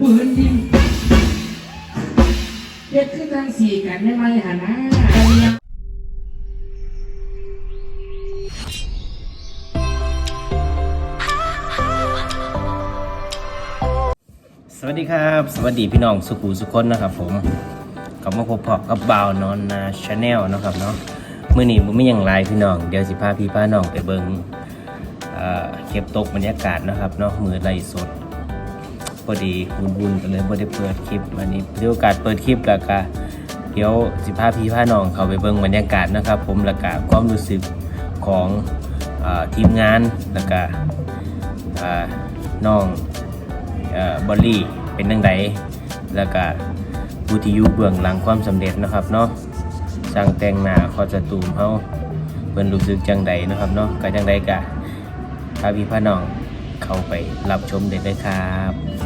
ปืนยิงเด็ดขึ้นทางสี่กันไม่ไม่หานะสวัสดีครับ สวัสดีพี่น้องสุขุสุคนนะครับผมกลับมาพบพอกับบ่าวนอนนาชาแนลนะครับเนาะเมื่อนี้ผมไม่ยังไลพี่น้องเดี๋ยวสิพาพี่พาน้องไปเบิงเเก็บตกบรรยากาศนะครับเนาะมือไล่สด พอดีบุญบุญกันเลยไม่ได้เปิดคลิปวันนี้เดี๋ยวโอกาสเปิดคลิปแล้วก็เดี๋ยวสิพาพี่พาน้องเขาไปเบิงบรรยากาศนะครับ ผมแล้วก็ความรู้สึกของอทีมงานแล้วก็น้องอบอลลี่เป็นจังไดแล้วก็ผู้ที่อยู่เบื้องหลังความสำเร็จนะครับเนาะสร้างแต่งหน้าคอสตูมเฮาเพิ่นรู้สึกจังใดนะครับเนาะก็จังใดก็พาพี่พาน้องเข้าไปรับชมได้เลยครับ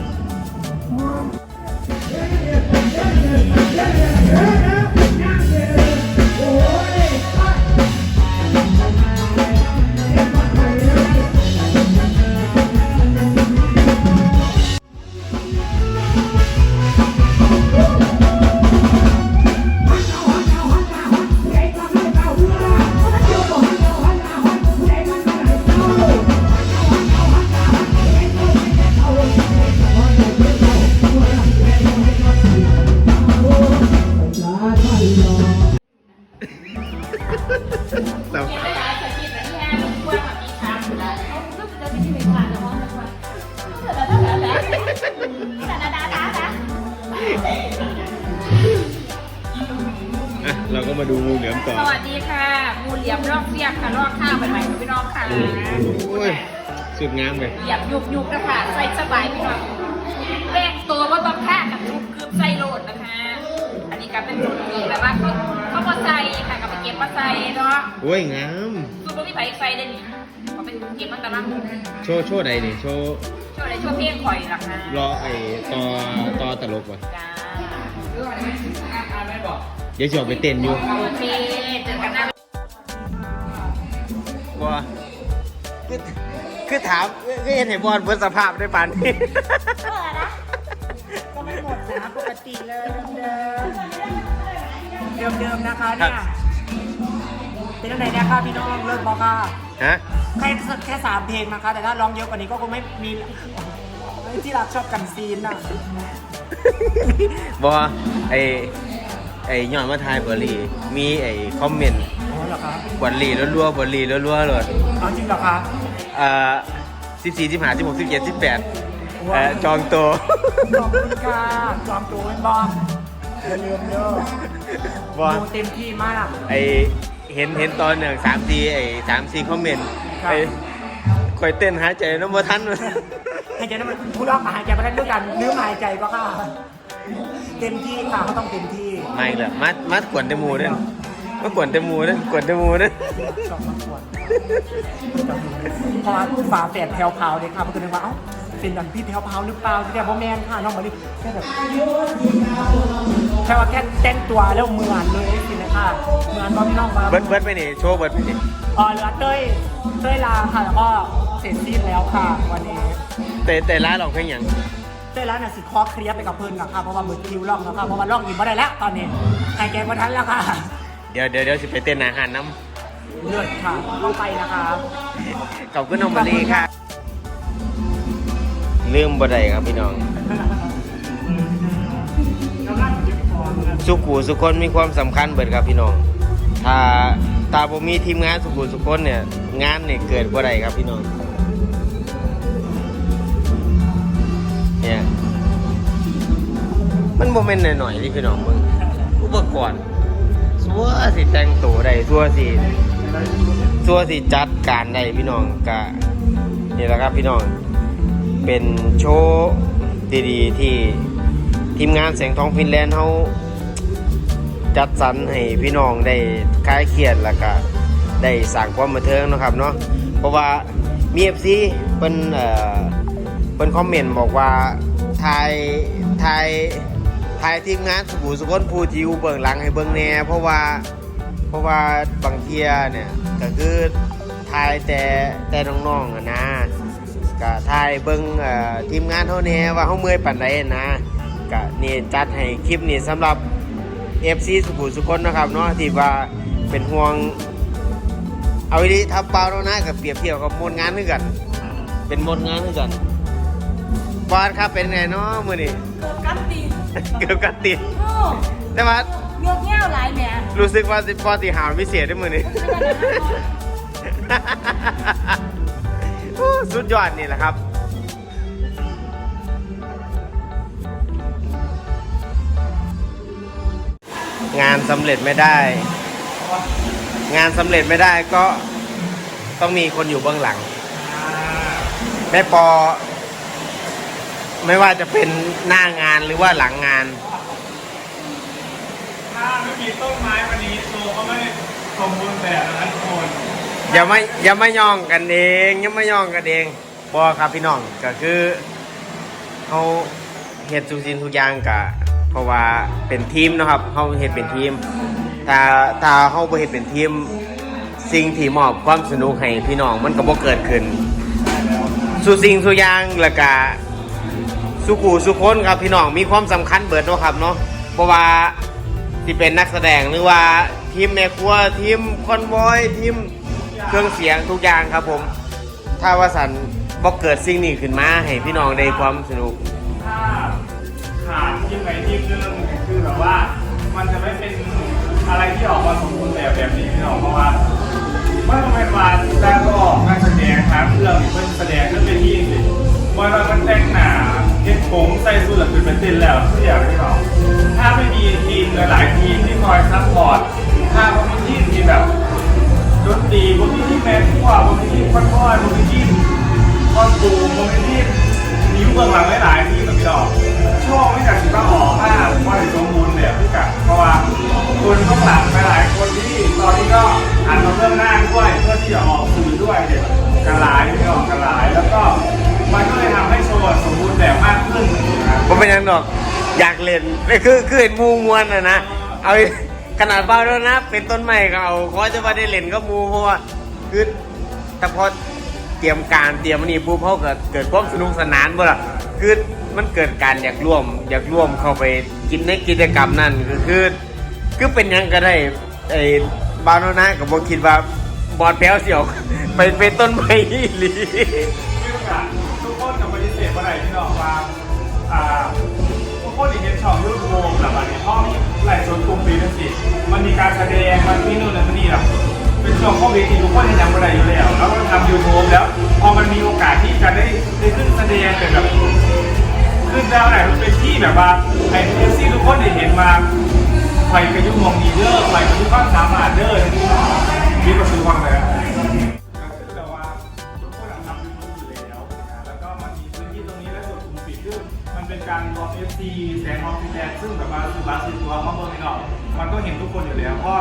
Yeah, yeah, yeah. เราก็มาดูงูเหลือมต่อสวัสดีค่ะงูเหลี่ยมรอกเสียกค่ะรอกข้าวใหม่ๆพี่น้องค่ะโอ้ยสุดงามเลยเหลี่ยมยุกยุกๆนะคะใส่สบายพี่น้องแป้งตัวว่าต้องค่ากับยุกคืบใส่โหลดนะคะ อันนี้ก็เป็นจุดที่แบบว่าเขาเขาใส่ค่ะกับ ก็บมาใส่เนาะโอ้ยงามคือพวกพี่ไผ่ใส่ได้นี่เขาเป็นเก็บมันตะลังโชว์โชว์ใดนี่โชว์ช่วยอะไรช่วยเพียงข่อยหลักนะรอไอ้ตอตอตลกว่ะจ้าเดี๋ยวจะออกไปเต้นอยู่โอเคเจอกันหน้าว่าคือคือถามคือเห็นเห็นบอลเพื่อสภาพได้ปานนี้ก็ไม่หมดนะปกติเลยเดิมๆเดิมๆนะคะเนี่ย เป็นยังไงนะคะพี่น้องเลิกบอกค่ะฮะแค่แค่สามเพลงนะคะ แต่ถ้าร้องเยอะกว่านี้ก็คงไม่มีที่รักชอบกันซีนน่ะบอไอไอย้อนมาทายบอลลีมีไอคอมเมนต์อ๋อเหรอคะบอลลีรัวๆบอลลีรัวๆเลยเอาจริงเหรอคะเอ่อสิบสี่สิบห้าสิบหกสิบเจ็ดสิบแปดเอ่อจองตัวขอบคุณค่ะจอมตัวเป็นบอมอย่าลืมเด้อบอดูเต็มที่มากไอ เห็นเห็นตอนหนึ่งสามทีไอสามสี่คอมเมนต์ครับ ไอคอยเต้นหายใจน้ำบ่ทันหายใจน้ำมันพูดออกมาหายใจมาได้ด้วยกันลืมหายใจก็ค่ะเต็มที่ค่ะเขาต้องเต็มที่ไม่เลยมัดมัดกวนเตมูเด้นมากวนเตมูเด้นกวนเตมูเด้นชอบมากกว่าเพราะว่าฝาแฝดแพรวพราวเลยค่ะมันก็เลยว่าเอ้าเป็นดันพี่แพรวพราวหรือเปล่าที่แต่พ่อแมนค่ะน้องมาดิแค่แบบแค่ว่าแค่แต่งตัวแล้วเหมือนเลยสินะ ค่ะเหมือนตอนที่น้องมาเบิร์ดเบิร์ดไปนี่โชว์เบิร์ดไปนี่อ๋อเหลือเต้ยเต้ยลาค่ะแล้วก็เสร็จสิ้นแล้วค่ะ วันนี้แต่แต่ร้านลองเพลงอย่างเต้ยลาเนี่ยสิคอเคลียร์ไปกับเพื่อนกับค่ะเพราะว่ามือคิวล่องแล้วค่ะเพราะว่าล่องอยู่ไม่ได้แล้วตอนนี้หายใจมาทันแล้วค่ะเดี๋ยวเดี๋ยวเดี๋ยวสิไปเต้นอาหารน้เลือดค่ะต้องไปนะคะำกับคุณน้องมารีค่ะลืมบ่ได้ครับพี่น้อง สุขูสุคนมีความสำคัญเบิดครับพี่น้อง ถ้าตาบ่มีทีมงานสุขูสุคนเนี่ย งานเนี่ยเกิดบ่ได้ครับพี่น้อง เนี่ย มันบ่แม่นหน่อยๆนี่พี่น้องเบิ่งอุปกรณ์สัวสิแต่งตัวได้สัวสิสัวสิจัดการได้พี่น้องก็นี่แหละครับพี่น้อง เป็นโชว์ดีๆที่ทีมงานแสงทองฟินแลนด์เขา จัดสรรให้พี่น้องได้คลายเครียดแล้วก็ได้สร้างความบันเทิงนะครับเนาะเพราะว่ามีเอฟซีเป็นเอ่อเป็นคอมเมนต์บอกว่าทายทายทายทีมงานสุขุสุขนผู้ที่อยู่เบื้องหลังให้เบื้องแน่เพราะว่าเพราะว่าบางเทียเนี่ยก็คือทายแต่แต่น้องๆอะนะก็ทายเบิ่งเอ่อทีมงานเฮาแหน่ว่าเฮาเมื่อยปานใดนะก็นี่จัดให้คลิปนี้สำหรับ FC สุขุมสุคนนะครับเนาะที่ว่าเป็นห่วง เอาดีทับเปล่าแล้วนะกับเปรียบเทียบกับมวลงานคือกัน เป็นมวลงานคือกันบอสครับเป็นไงเนาะมื้อนี้เกิดกันตีเกือบกันติดโอ้แต่ว่าเงือกเงี้ยวหลายแหม่รู้สึกว่าสิพอสิหาวพิเศษได้มื้อนี้โอ้สุดยอดนี่แหละครับ งานสำเร็จไม่ได้ งานสำเร็จไม่ได้ก็ต้องมีคนอยู่เบื้องหลัง แม่ปอ ไม่ว่าจะเป็นหน้างานหรือว่าหลังงาน ถ้าไม่มีต้นไม้วันนี้โซก็ไม่สมบูรณ์แบบนะทุกคนอย่าไม่อย่าไม่ย่องกันเองอย่าไม่ย่องกันเองบอครับพี่น้องก็คือเขาเฮ็ดทุกสิ่งทุกอย่างกะ เพราะว่าเป็นทีมนะครับเขาเฮ็ดเป็นทีมถ้าถ้าเขาบ่เฮ็ดเป็นทีม สิ่งที่มอบความสนุกให้พี่น้องมันก็บ่เกิดขึ้นสู่สิ่งสู่ยางแล้วก็สุขูสุคนครับพี่น้องมีความสำคัญเบิดนะครับเนาะเพราะว่าที่เป็นนักแสดงหรือว่าทีมแม่ครัวทีมคอนวอยทีมเครื่องเสียงทุกอย่างครับผม ถ้าว่าสันบ่เกิดสิ่งนี้ขึ้นมาให้พี่น้องได้ความสนุก ที่ไปที่เรื่องคือแบบว่า มันจะไม่เป็นอะไรที่ออกมาสมบูรณ์แบบแบบนี้พี่น้องเพราะว่าเมื่อมันเป็นวันแต่ก็ออกนักแสดงครับเรื่องที่เป็นแสดงขึ้นไปที่สิเมื่อเรามันแต่งหนาเฮ็ดผมใส่สูทหลังเป็นเต้นแล้วทุกอย่างพี่น้องถ้าไม่มีทีมหลายๆทีมที่คอยซัพพอร์ตถ้าไม่มีทีมที่แบบดนตรีบนที่ที่แม่ทั่วบนที่ที่ค่อนๆบนที่ที่ อยากเล่นคือคือเห็นมูมวนนะนะเอาขนาดเบาแล้วนะ เป็นต้นไม้ก็เอาเขอจะมาได้เล่นก็มูเพราะว่าคือแต่พอเตรียมการเตรียมอันนี่ปุ๊บเขาเกิดเกิดความสนุกสนานบ่ล่ะคือมันเกิดการอยากร่วม อยากร่วมเข้าไปกินในกิจกรรมนั่นก็คือคือเป็นยังก็ได้ไอ้บาโนนะก็บอกคิดว่าบอดแพ้วเสียวไปเป็นต้นไม้หรี่ทุกคนกับปฏิเสธว่าไหนที่บอกว่า คนที่เห็นช่องรูปโมงแบบอันนี้พ่อมีหลายส่วนกลุ่มปีนั่นสิมันมีการแสดงมันมีนู่นนั่นนี่แบบเป็นช่วงโควิดที่ทุกคนยังทำอะไรอยู่แล้วแล้วก็ทำยูทูบแล้วพอมันมีโอกาสที่จะได้ได้ขึ้นแสดงเป็นแบบขึ้นดาวไหนมันเป็นที่แบบว่าไอ้เอฟซีทุกคนได้เห็นมาไฟกระยุ่งมองดีเด้อไฟกระยุ่งความสามารถเด้อมีประสบความเลยแต่ การรวม FC แสงออฟฟิแลนด์ซึ่งแบบว่าคือบาสิตัวเขาเบอร์ไม่ออกมันก็เห็นทุกคนอยู่แล้วเพราะ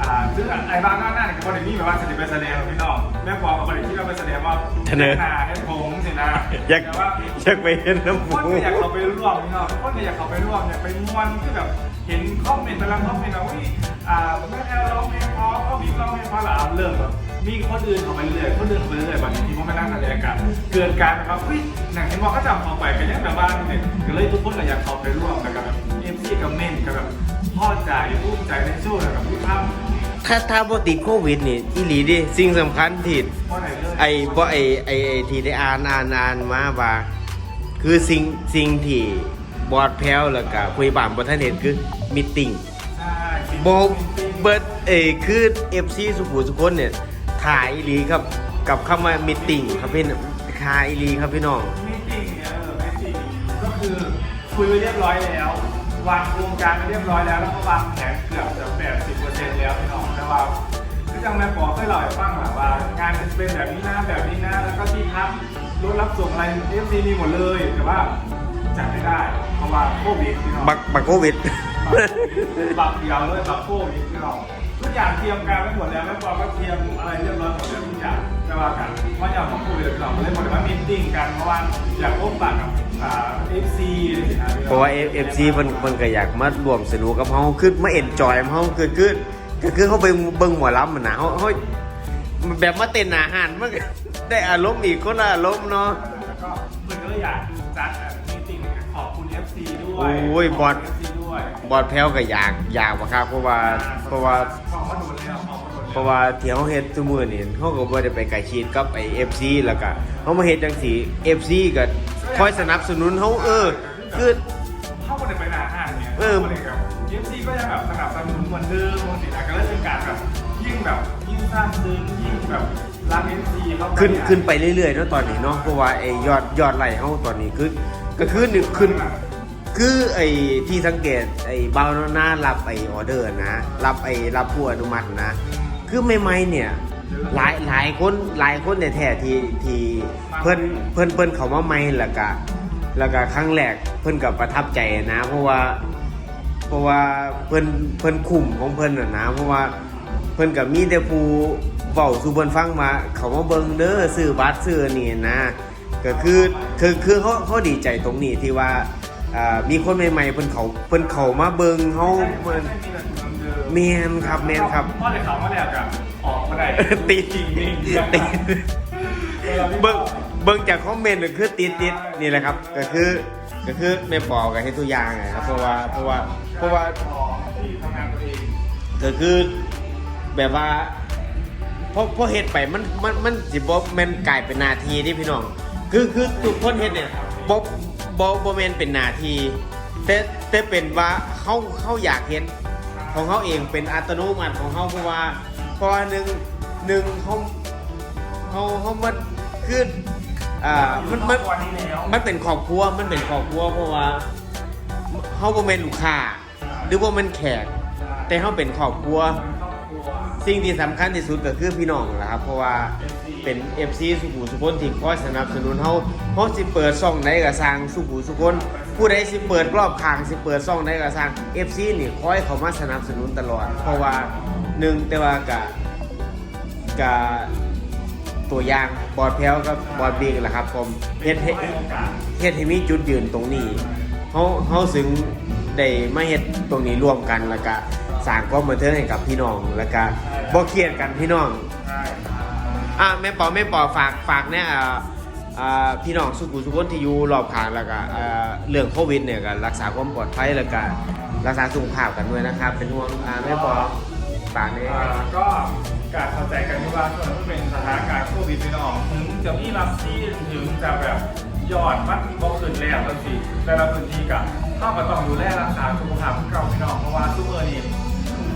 อ่าซึ่งไอ้บางหน้าหน้าเนี่ยคนนี้แบบว่าจะไปแสดงพี่น้องแม่ปอกับคนที่เราไปแสดงว่าเสนอหน้าให้ผมสินะอยากแต่ว่าอยากไปเห็นน้ำหคมูนก็อยากเข้าไปร่วมพี่น้องคนก็อยากเข้าไปร่วมเนี่ยไปม่วนที่แบบเห็นคอมเมนต์แต่ละคอมเมนต์ว่าอุ้ยอ่าแม่แอลร้องเพลงเพราะเขามีร้องเพลงเพราะหลามเริ่มแบบมีคนอื่นเข้าไปเรื่อยคนอื่นเข้าไปเรื่อยบางทีมันไม่นั่งแสดงกัน เกิดการแบบว่าอุ้ยหนังเห็นว่าเขาจำเขาไปกันยังแบบว่าเนี่ยก็เลยทุกคนก็อยากเข้าไปร่วมกับแบบเอ็มซีกับเมนกับแบบพ่อใจภูมิใจในช่วงแบบที่ทำถ้าถ้าบ่ติดโควิดนี่อีหลีดิสิ่งสำคัญที่พ่อไหนเลยไอ้บ่ไอ้ไอ้ไอ้ที่ได้อ่านอ่านอ่านมาว่า คือสิ่งสิ่งที่บอดแพ้วแล้วก็คุยบามบ่ทันเห็นคือมิทติ้งใช่บ่เบิดเอ้ยคือ FC สุขุมสุคนเนี่ยถ่ายอีหลีครับกับคำว่ามิทติ้งครับพี่ ถ่ายอีหลีครับพี่น้องมีติ้งเนี่ยเออมีติ้งก็คือคุยไปเรียบร้อยแล้ว วางโครงการไปเรียบร้อยแล้วแล้วก็วางแผนเกือบจะแปดสิบเปอร์เซ็นต์แล้วพี่น้องแต่ว่าคือจังแม่ปอเคยเล่าให้ฟังแบบว่างานจะเป็นแบบนี้นะแบบนี้นะแล้วก็ที่พักรถรับส่งอะไรเอฟซีมีหมดเลยแต่ว่าจัดไม่ได้เพราะว่าโควิดพี่น้องบักบักโควิดบักเดียวเลยบักโควิดพี่น้องทุก อย่างเตรียมการไว้หมดแล้วแม่ปอก็เตรียมอะไรเรียบร้อยหมดแล้วทุกอย่างแต่ว่ากันว่าอยากต้องคุยกับพี่น้องเลยหมดเลยว่ามีตติ้งกันเพราะว่าอยากพบปะกับอ่าเอฟซีอะไรอย่างเงี้ยพี่น้องเพราะว่า FC เพิ่นเพิ่นก็อยากมาร่วมสนุกกับเฮาคือมาเอนจอยกับเฮาคือคือก็คือเขาไปเบิ่งหมอลำมันน่ะเฮาเฮาแบบมาเต้นอาหารมันก็ได้อารมณ์อีกคนละอารมณ์เนาะแล้วก็เพื่อนก็เลยอยากจัดมีติ้งขอบคุณ FC ด้วยโอ้ยบอลขคุณ FC ด้วยบอดแพ้วก็อยากอยากบ่ครับเพราะว่าเพราะว่า ราะว่าที่เขาเฮ็ดทุกมื้อนี่เขาก็บ่ได้ไปไกลชิดกับไอ้ FC แล้วก็เขามาเฮ็ดจังซี่ FC ก็คอยสนับสนุนเขาเออคือเข้ามาในไปหนาห้างเนี่ยเออข้ามาในแบบเอฟซีก็ยังแบบสนับสนุนเหมือนเดิมปกตินะก็เลยเป็นการแบบยิ่งแบบยิ่งสร้างซึ้งยิ่งแบบรักเอฟซีเข้าไปขึ้นขึ้นไปเรื่อยๆเนาะตอนนี้เนาะเพราะว่าไอ้ยอดยอดไลค์เฮาตอนนี้คือก็คือหนึ่งขึ้น คือไอ้ที่สังเกตไอ้บาวนารับไอ้ออเดอร์นะ รับไอ้รับผู้อนุมัตินะ คือใหม่ๆเนี่ย หลายหลายคนหลายคนในแท้ที่ที่เพิ่นเพิ่นเพิ่นเขามาใหม่แล้วก็แล้วก็ครั้งแรกเพิ่นก็ประทับใจนะ เพราะว่าเพราะว่าเพิ่นเพิ่นคุมของเพิ่นน่ะนะ เพราะว่าเพิ่นก็มีแต่ผู้เว้าสู่เพิ่นฟังมาเขามาเบิ่งเด้อซื้อบัตรซื้อนี่นะ ก็คือคือคือเขาเขาดีใจตรงนี้ที่ว่าอ่ามีคนใหม่ๆเพิ่นเขาเพิ่นเขามาเบิ่งเฮาเพิ่น เดิมแมนครับแมนครับพ่อเด็กเขามาแล้วกับออกมาได้ติดจริงนี่ติดเบิ่งเบิ่งจากคอมเมนต์ก็คือติดติดนี่แหละครับ ก็คือก็คือแม่ปอกับเฮ็ดตัวอย่างไงครับเพราะว่าเพราะว่าเพราะว่าที่ทำงานตัวเองก็คือแบบว่าพอพอเฮ็ดไปมันมันมันสิบ่แม่นกลายเป็นหนาทีที่พี่น้อง คือคือทุกคนเฮ็ดเนี่ยบ่บ่บ่แม่นเป็นหนาทีแต่แต่เป็นว่าเขาเขาอยากเห็น ของเขาเองเป็นอัตโนมัติของเขาเพราะว่าเพราะว่าหนึ่งหนึ่งเขาเขาเขามันคืออ่ามันมันวันนี้แล้วมันเป็นครอบครัวมันเป็นครอบครัวเพราะว่าเขาบ่แม่นลูกค้าหรือว่ามันแขก แต่เขาเป็นครอบครัวครอบครัวสิ่งที่สำคัญที่สุดก็คือพี่น้องแหละครับ เพราะว่าเป็น FC สุขุสุคนที่คอยสนับสนุนเขาเขาสิเปิดซ่องไหนก็สร้างสุขุสุคน ผู้ใดสิเปิดรอบข้างสิเปิดซ่องไหนก็สร้าง FC นี่คอยเขามาสนับสนุนตลอด เพราะว่าหนึ่งแต่ว่ากะกะตัวอย่างบอดแพ้วกับบอดบิ๊กแหละครับผมเฮ็ดให้ให้โอกาสเฮ็ดให้มีจุดยืนตรงนี้เขาเขาถึงได้มาเฮ็ดตรงนี้ร่วมกันแล้วก็สร้างความบันเทิงให้กับพี่น้องแล้วก็บ่เครียดกันพี่น้องใช่ครับอะแม่ปอแม่ปอฝากฝากเนี่ยอ่าอ่า พี่น้องสุขุสุขนที่อยู่รอบข้างแล้วก็เรื่องโควิดเนี่ยก็รักษาความปลอดภัยแล้วก็รักษาสุขภาพกันด้วยนะครับ เป็นห่วงแม่ปอฝากเนี่ยอ่าก็การเข้าใจกันที่ว่าส่วนที่เป็นสถานการณ์โควิดพี่น้องถึงจะมีรับที่ถึงจะแบบยอดมันบ่ขึ้นแล้วสิแต่ละพื้นที่กับข้ามาต้องดูแลรักษาสุขภาพของเราพี่น้องเพราะว่าทุกเมื่อนี้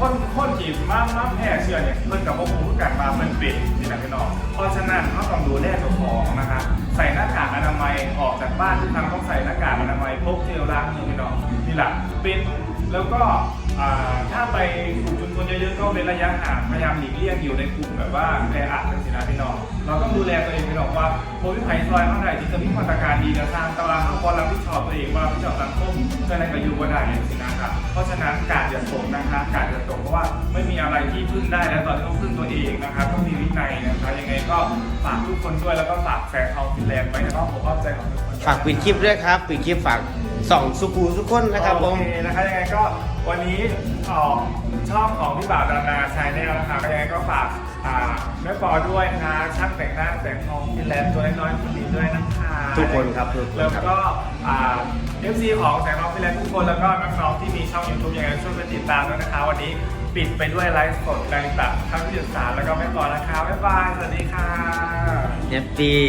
คนคนจีบมากมาแพร่เชื้อเนี่ยเพิ่นกับพวกผมกันมามันเป็นนี่นะพี่น้องเพราะฉะนั้นเราต้องดูแลตัวของนะคะใส่หน้ากากอนามัยออกจากบ้านทุกครั้งต้องใส่หน้ากากอนามัยพกเจลล้างมือพี่น้องนี่แหละเป็นแล้วก็อ่าถ้าไปกลุ่มชุมชนเยอะๆก็เป็นระยะห่างพยายามหลีกเลี่ยงอยู่ในกลุ่มแบบว่าแออัดเป็นสินะพี่น้องเราต้องดูแลตัวเองพี่น้องว่าโควิดไผ่ซอยเท่าไหร่ที่จะมีมาตรการดีกระทางตารางเขาควรรับผิดชอบตัวเองว่ารับผิดชอบสังคมเพื่อในประโยชน์ว่าได้อย่างสิ นะครับ เพราะฉะนั้นการอย่าตกนะคะการอย่าตกเพราะว่าไม่มีอะไรที่พึ่งได้แล้วตอนนี้ต้องพึ่งตัวเองนะครับต้องมีวินัยนะครับยังไงก็ฝากทุกคนด้วยแล้วก็ฝากแฟนทองฟินแลนด์ไว้นะครับผมเข้าใจของทุกคนด้วย ฝากปิดคลิปด้วยครับ ปิดคลิปฝากส่องสุขุสุคนนะครับผม โอเคนะคะยังไงก็วันนี้ออกช่องของพี่บ่าวดาราชายแนลนะคะก็ยังไงก็ฝาก อ่าแม่ปอด้วยนะคะช่างแต่งหน้าแต่งทองฟินแลนด์ตัวน้อยๆคนนี้ด้วยนะคะทุกคนครับทุกคนแล้วครับก็อ่าเอฟซีของแสงทองฟินแลนด์ทุกคนแล้วก็น้องๆที่มีช่องยูทูบยังไงช่วยไปติดตามด้วยนะคะ วันนี้ปิดไปด้วยไลฟ์สดนาริตะทั้งที่สารแล้วก็แม่ปอนะคะบ๊ายบายสวัสดีค่ะ แฮปปี้